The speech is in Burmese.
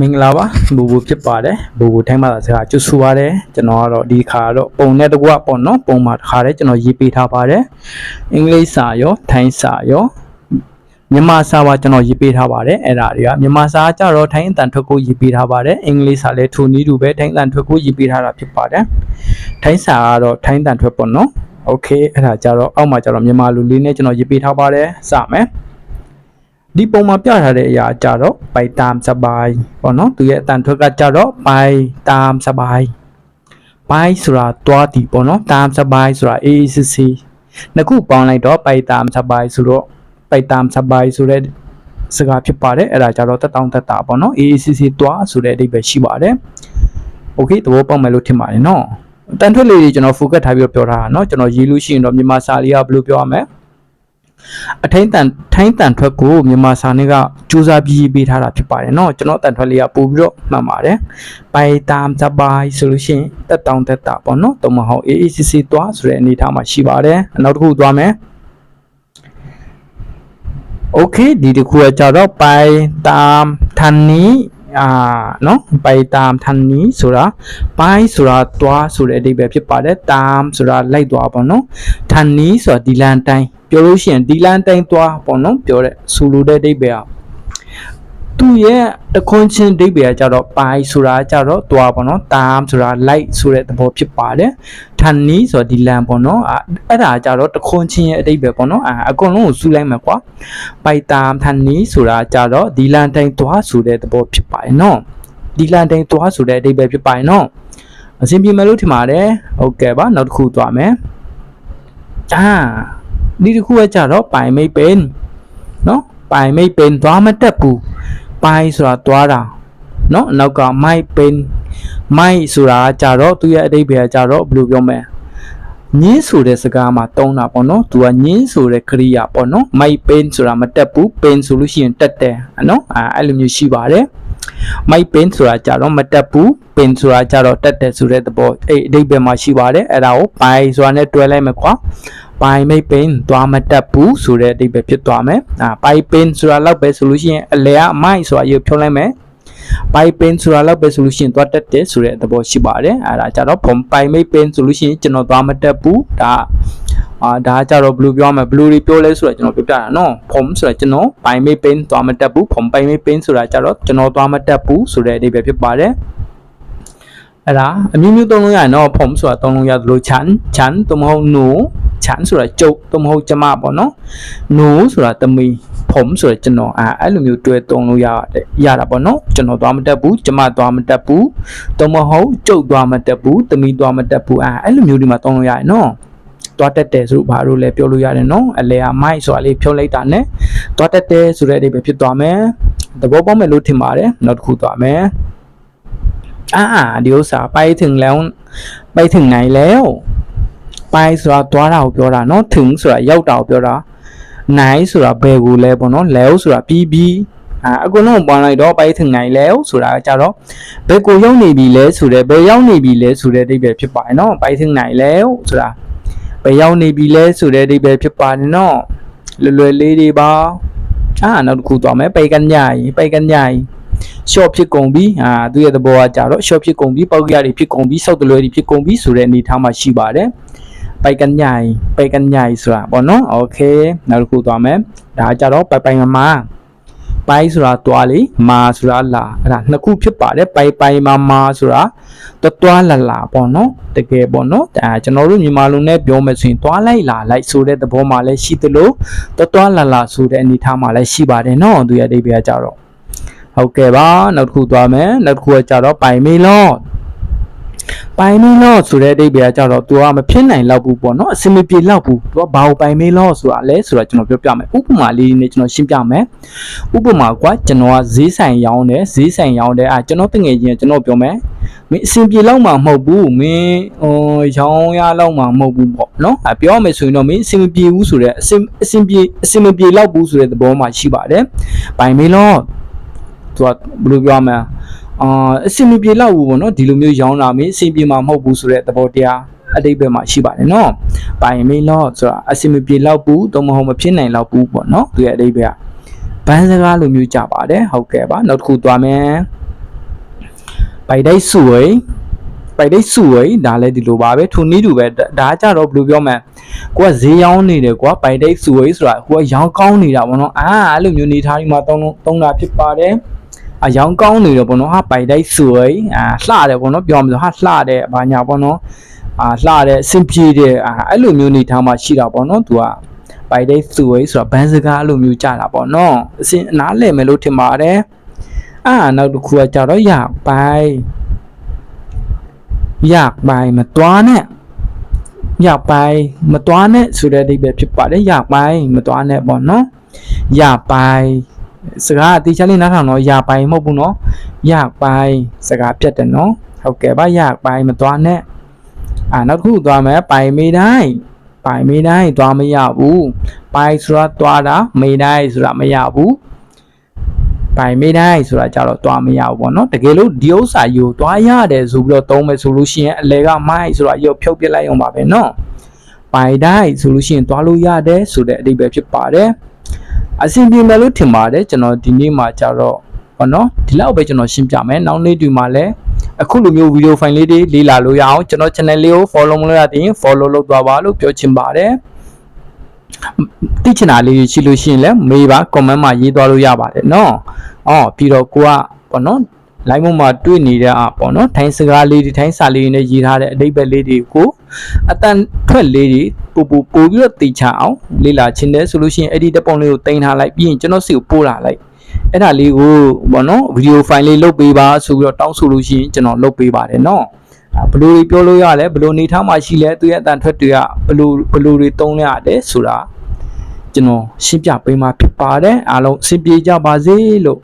မင်္ဂလာပါဘူဘူဖြစ်ပါတယ်ဘူဘူထိုင်းမှာစကားကျွတ်ဆူပါတယ်ကျွန်တော်ကတော့ဒီခါတော့ပုံနဲ့တကွပေါ့နော်ပုံမှာတစ်ခါတည်းကျွန်တော်ရေးပေးထားပါတယ်အင်္ဂလိပ်စာရောထိုင်းစာရောမြန်မာစာပါကျွန်တော်ရေးပေးထားပါတယ်အဲ့ဒါတွေကမြန်မာစာကကြတော့ထိုင်းအတန်ထွက်ကိုရေးပေးထားပါတယ်အင်္ဂလိပ်စာလည်းထိုနည်းတူပဲထိုင်းအတန်ထွက်ကိုရေးပေးထားတာဖြစ်ပါတယ်ထိုင်းစာကတော့ထိုင်းအတန်ထွက်ပေါ့နော်โอเคအဲ့ဒါကြတော့အောက်မှာကြတော့မြန်မာလူလေးနဲ့ကျွန်တော်ရေးပေးထားပါတယ်စမယ် ဒီပုံမှာပြထားတဲ့အရာကြတော့ပိုက်တามสบายပေါ့နော်သူရဲ့အတန်ထွက်ကကြတော့ပိုက်ตามสบายပိုက်ဆိုတာတွားတီပေါ့နော်ตามสบายဆိုတာအေးအေးဆေးဆေးနှစ်ခုပေါင်းလိုက်တော့ပိုက်ตามสบายဆိုတော့ပိုက်ตามสบายဆိုတဲ့စကားဖြစ်ပါတယ်အဲ့ဒါကြတော့တက်တောင်းတက်တာပေါ့နော်အေးအေးဆေးဆေးတွားဆိုတဲ့အဓိပ္ပာယ်ရှိပါတယ်โอเคသဘောပေါက်မယ်လို့ထင်ပါတယ်နော်တန်ထွက်လေးတွေကျွန်တော် focus ထားပြီးတော့ပြောထားတာเนาะကျွန်တော်ရေးလို့ရှိရင်တော့မြန်မာစာလေးကဘယ်လိုပြောရမလဲ အထိုင်းတန်ထိုင်းတန်ထွက်ကိုမြန်မာစာနဲ့ကစူးစမ်းပြီးရေးပေးထားတာဖြစ်ပါတယ်เนาะကျွန်တော်တန်ထွက်လေးကပို့ပြီးတော့မှတ်ပါတယ်ပိုင်တမ်စပိုင်းဆိုလို့ရှိရင်တက်တောင်တက်တာပေါ့เนาะတုံမဟုတ်အေးအေးစစ်စစ်သွားဆိုတဲ့အနေအထားမှာရှိပါတယ်နောက်တစ်ခုသွားမယ်โอเคဒီတစ်ခုကကြတော့ပိုင်တမ်ထန်နီအာเนาะပိုင်တမ်ထန်နီဆိုတာပိုင်ဆိုတာတွားဆိုတဲ့အဓိပ္ပာယ်ဖြစ်ပါတယ်တမ်ဆိုတာလိုက်သွားပေါ့နော်ထန်နီဆိုတာဒီလန်တိုင်း ပြောလို့ရှိရင်ဒီလန်တိုင်းတွားပေါ့နော်ပြောတဲ့ဆူလိုတဲ့အဓိပ္ပာယ်อ่ะသူ့ရဲ့တခွန်းချင်းအဓိပ္ပာယ်ကကြတော့ပိုင်ဆိုတာကြတော့တွားပေါ့နော်တမ်ဆိုတာလိုက်ဆိုတဲ့သဘောဖြစ်ပါတယ်ထန်နီဆိုတာဒီလန်ပေါ့နော်အာအဲ့ဒါကြတော့တခွန်းချင်းရဲ့အဓိပ္ပာယ်ပေါ့နော်အာအကုန်လုံးကိုစုလိုက်မှာကွာပိုက်တမ်ထန်နီဆိုတာကြတော့ဒီလန်တိုင်းသွားဆိုတဲ့သဘောဖြစ်ပါတယ်နော်ဒီလန်တိုင်းသွားဆိုတဲ့အဓိပ္ပာယ်ဖြစ်ပါတယ်နော်အစဉ်ပြေမယ်လို့ထင်ပါတယ်ဟုတ်ကဲ့ပါနောက်တစ်ခုသွားမယ်အာ ဒီတစ်ခုကကြတော့ပိုင်မိတ်ပင်နော်ပိုင်မိတ်ပင်သွားမတက်ဘူးပိုင်ဆိုတာသွားတာနော်နောက်ကမိုက်ပင်မိုက်ဆိုတာကြတော့သူရဲ့အဓိပ္ပာယ်ကကြတော့ဘယ်လိုပြောမလဲညင်းဆိုတဲ့စကားမှာတုံးတာပေါ့နော်သူကညင်းဆိုတဲ့ကရိယာပေါ့နော်မိုက်ပင်ဆိုတာမတက်ဘူးပင်ဆိုလို့ရှိရင်တက်တယ်နော်အဲအဲ့လိုမျိုးရှိပါတယ်မိုက်ပင်ဆိုတာကြတော့မတက်ဘူးပင်ဆိုတာကြတော့တက်တယ်ဆိုတဲ့သဘောအဲ့အဓိပ္ပာယ်မှာရှိပါတယ်အဲ့ဒါကိုပိုင်ဆိုတာနဲ့တွဲလိုက်မယ်ကွာ ပိုင်မိတ်ပင်သွားမတက်ဘူးဆိုတဲ့အဓိပ္ပာယ်ဖြစ်သွားမယ်အာပိုင်ပင်ဆိုတာလောက်ပဲဆိုလို့ရှိရင်အလဲအမိုက်ဆိုတာရုပ်ဖြုံးလိုက်မယ်ပိုင်ပင်ဆိုတာလောက်ပဲဆိုလို့ရှိရင်သွားတက်တယ်ဆိုတဲ့သဘောရှိပါတယ်အဲဒါကြတော့ဖုံပိုင်မိတ်ပင်ဆိုလို့ရှိရင်ကျွန်တော်သွားမတက်ဘူးဒါအာဒါကြတော့ဘယ်လိုပြောမလဲဘယ်လိုတွေပြောလဲဆိုတော့ကျွန်တော်ပြောပြတာနော်ဖုံဆိုတာကျွန်တော်ပိုင်မိတ်ပင်သွားမတက်ဘူးဖုံပိုင်မိတ်ပင်ဆိုတာကြတော့ကျွန်တော်သွားမတက်ဘူးဆိုတဲ့အဓိပ္ပာယ်ဖြစ်ပါတယ်အဲ့ဒါအမျိုးမျိုးသုံးလုံးရတယ်နော်ဖုံဆိုတာသုံးလုံးရသလို chan chan သို့မဟုတ် no ฉันဆိုတာကျုပ်သို့မဟုတ်ကျမပေါ့နော် no ဆိုတာသမီးผมဆိုတာကျွန်တော်အာအဲ့လိုမျိုးတွဲသုံးလို့ရတယ်ရတာပေါ့နော်ကျွန်တော်သွားမတက်ဘူးကျမသွားမတက်ဘူးသို့မဟုတ်ကျုပ်သွားမတက်ဘူးသမီးသွားမတက်ဘူးအာအဲ့လိုမျိုးဒီမှာသုံးလို့ရတယ်နော်သွားတက်တယ်ဆိုဘာလို့လဲပြောလို့ရတယ်နော်အလဲအမိုက်ဆိုတာလေးဖြုတ်လိုက်တာ ਨੇ သွားတက်တယ်ဆိုတဲ့အဓိပ္ပာယ်ဖြစ်သွားမယ်သဘောပေါက်မယ်လို့ထင်ပါတယ်နောက်တစ်ခုသွားမယ်အာဒီဥစ္စာไปถึงแล้วไปถึงไหนแล้ว ไปဆိုတာသွားတာကိုပြောတာเนาะถึงဆိုတာရောက်တာကိုပြောတာနိုင်ဆိုတာဘယ်ကိုလဲပေါ့နော်လဲဆိုတာပြီးပြီးအာအကုန်လုံးပေါင်းလိုက်တော့ไปถึงไหนแล้วဆိုတာကကြတော့ဘယ်ကိုရောက်နေပြီလဲဆိုတဲ့ဘယ်ရောက်နေပြီလဲဆိုတဲ့အဓိပ္ပာယ်ဖြစ်ပါတယ်เนาะไปถึงไหนแล้วဆိုတာဘယ်ရောက်နေပြီလဲဆိုတဲ့အဓိပ္ပာယ်ဖြစ်ပါတယ်เนาะလွယ်လွယ်လေးတွေပါအာနောက်တစ်ခုသွားမယ်ไปกันใหญ่ไปกันใหญ่ short ဖြစ်ကုန်ပြီအာသူရဲ့သဘောကကြတော့ short ဖြစ်ကုန်ပြီပေါက်ရတွေဖြစ်ကုန်ပြီစောက်တလွယ်တွေဖြစ်ကုန်ပြီဆိုတဲ့အနေအထားမှာရှိပါတယ် ไปกันใหญ่ไปกันใหญ่ဆိုတာပေါ့နော်โอเคနောက်တစ်ခုသွားမယ်ဒါကြတော့ပိုင်ပိုင်မမပိုင်ဆိုတာတွားလေမာဆိုတာလာအဲ့ဒါနှစ်ခုဖြစ်ပါတယ်ပိုင်ပိုင်မမဆိုတာတွတွားလာလာပေါ့နော်တကယ်ပေါ့နော်ဒါကျွန်တော်တို့မြန်မာလူနဲ့ပြောမယ်ဆိုရင်တွားလိုက်လာလိုက်ဆိုတဲ့သဘောမှလည်းရှိသလိုတွတွားလာလာဆိုတဲ့အနေအထားမှလည်းရှိပါတယ်နော်သူရဲ့အဓိပ္ပာယ်ကကြတော့ ဟုတ်ကဲ့ပါနောက်တစ်ခုသွားမယ်နောက်တစ်ခုကကြတော့ပိုင်မေလော့ ပိုင်မေလော့ဆိုတဲ့အဓိပ္ပာယ်ကကြတော့ तू ကမဖြစ်နိုင်တော့ဘူးပေါ့နော်အစင်မပြေတော့ဘူး तू ကဘာကိုပိုင်မေလော့ဆိုတာလဲဆိုတော့ကျွန်တော်ပြောပြမယ်ဥပမာလေးနဲ့ကျွန်တော်ရှင်းပြမယ်ဥပမာကွာကျွန်တော်ကဈေးဆိုင်ရောင်းတယ်ဈေးဆိုင်ရောင်းတယ်အာကျွန်တော်တငယ်ချင်းကျွန်တော်ပြောမယ်မင်းအစင်ပြေတော့မှမဟုတ်ဘူးမင်းဟိုရောင်းရတော့မှမဟုတ်ဘူးပေါ့နော်အပြောမယ်ဆိုရင်တော့မင်းအစင်မပြေဘူးဆိုတဲ့အစင်အစင်ပြေအစင်မပြေတော့ဘူးဆိုတဲ့သဘောမှရှိပါတယ်ပိုင်မေလော့သူကဘယ်လိုပြောမလဲ အာအဆင်မပြေတော့ဘူးပေါ့နော်ဒီလိုမျိုးရောင်းလာမင်းအဆင်ပြေမှာမဟုတ်ဘူးဆိုတဲ့သဘောတရားအတိတ်ဘက်မှာရှိပါတယ်နော်။ပိုင်မင်းတော့ဆိုတာအဆင်မပြေတော့ဘူးတော့မဟုတ်မဖြစ်နိုင်တော့ဘူးပေါ့နော်။သူရဲ့အတိတ်ဘက်ကဘန်းစကားလိုမျိုးကြပါတယ်ဟုတ်ကဲ့ပါနောက်တစ်ခုသွားမယ်ပိုက်တိုက်စုဝေးပိုက်တိုက်စုဝေးဒါလည်းဒီလိုပါပဲထူနီးတူပဲဒါဒါကြတော့ဘယ်လိုပြောမလဲကိုကဈေးရောင်းနေတယ်ကွာပိုက်တိုက်စုဝေးဆိုတာကိုကရောင်းကောင်းနေတာပေါ့နော်အာအဲ့လိုမျိုးနေထားဒီမှာသုံးလုံးသုံးတာဖြစ်ပါတယ် အယောင်ကောင်းနေတယ်ပေါ့နော်ဟာပိုက်တိုက်စုဝေးအာလှတယ်ပေါ့နော်ပြောမှဆိုဟာလှတယ်ဘာညာပေါ့နော်အာလှတယ်အဆင်ပြေတယ်အာအဲ့လိုမျိုးနေထားမှရှိတာပေါ့နော်သူကပိုက်တဲ့စုဝေးဆိုတာဘန်းစကားအဲ့လိုမျိုးကြတာပေါ့နော်အစင်နားလည်မယ်လို့ထင်ပါတယ်အာနောက်တစ်ခုကကြတော့ရပိုင်ရပိုင်မတွားနဲ့ရပိုင်မတွားနဲ့ဆိုတဲ့အဓိပ္ပာယ်ဖြစ်ပါတယ်ရပိုင်မတွားနဲ့ပေါ့နော်ရပိုင် စကားအတိအကျလေးနားထောင်တော့ရပိုင်မဟုတ်ဘူးနော်ရပိုင်စကားပြတ်တယ်နော်ဟုတ်ကဲ့ပါရပိုင်မတွားနဲ့အာနောက်တစ်ခုသွားမယ်ပိုင်မေးတိုင်းပိုင်မေးတိုင်းသွားမရဘူးပိုင်ဆိုတာသွားတာမေးတိုင်းဆိုတာမရဘူးပိုင်မေးတိုင်းဆိုတာကြတော့သွားမရဘူးပေါ့နော်တကယ်လို့ဒီဥစ္စာယူသွားရတယ်ဆိုပြီးတော့သုံးမယ်ဆိုလို့ရှိရင်အလဲကမိုက်ဆိုတာရုပ်ဖြုတ်ပြလိုက်အောင်ပါပဲနော်ပိုင်တိုင်းဆိုလို့ရှိရင်သွားလို့ရတယ်ဆိုတဲ့အဓိပ္ပာယ်ဖြစ်ပါတယ် အဆင်ပြေမယ်လို့ထင်ပါတယ်ကျွန်တော်ဒီနေ့မှာကြတော့ပေါ့နော်ဒီလောက်ပဲကျွန်တော်ရှင်းပြမယ်နောက်နေ့ဒီမှာလည်းအခုလိုမျိုး video file လေးတွေလေ့လာလို့ရအောင်ကျွန်တော် channel လေးကို follow မလုပ်ရသေးရင် follow လုပ်သွားပါလို့ပြောချင်ပါတယ်တိချင်တာလေးရှိလို့ရှိရင်လည်းမေးပါ comment မှာရေးသွားလို့ရပါတယ်နော်အော်ပြီးတော့ကိုကပေါ့နော် line မမှာတွေ့နေတဲ့အပေါ့နော်ထိုင်းစကားလေးတွေထိုင်းစာလေးတွေနဲ့ရေးထားတဲ့အတိတ်ပဲလေးတွေကိုအတန်ထွက်လေးတွေ ပိုပိုပိုပြီးတော့တေချာအောင်လေ့လာခြင်းတယ်ဆိုလို့ရှိရင်အဲ့ဒီဓာတ်ပုံလေးကိုတင်ထားလိုက်ပြီးရင်ကျွန်တော်စီကိုပို့လာလိုက်အဲ့ဒါလေးကိုဘောနော်ဗီဒီယိုဖိုင်လေးလုတ်ပေးပါဆိုပြီးတော့တောင်းဆိုလို့ရှိရင်ကျွန်တော်လုတ်ပေးပါတယ်နော်ဘလိုတွေပြောလို့ရလဲဘလိုနေထားမှရှိလဲသူရဲ့အတန်ထွက်တွေကဘလိုဘလိုတွေတုံးရတယ်ဆိုတာကျွန်တော်ရှင်းပြပေးမှာဖြစ်ပါတယ်အားလုံးအဆင်ပြေကြပါစေလို့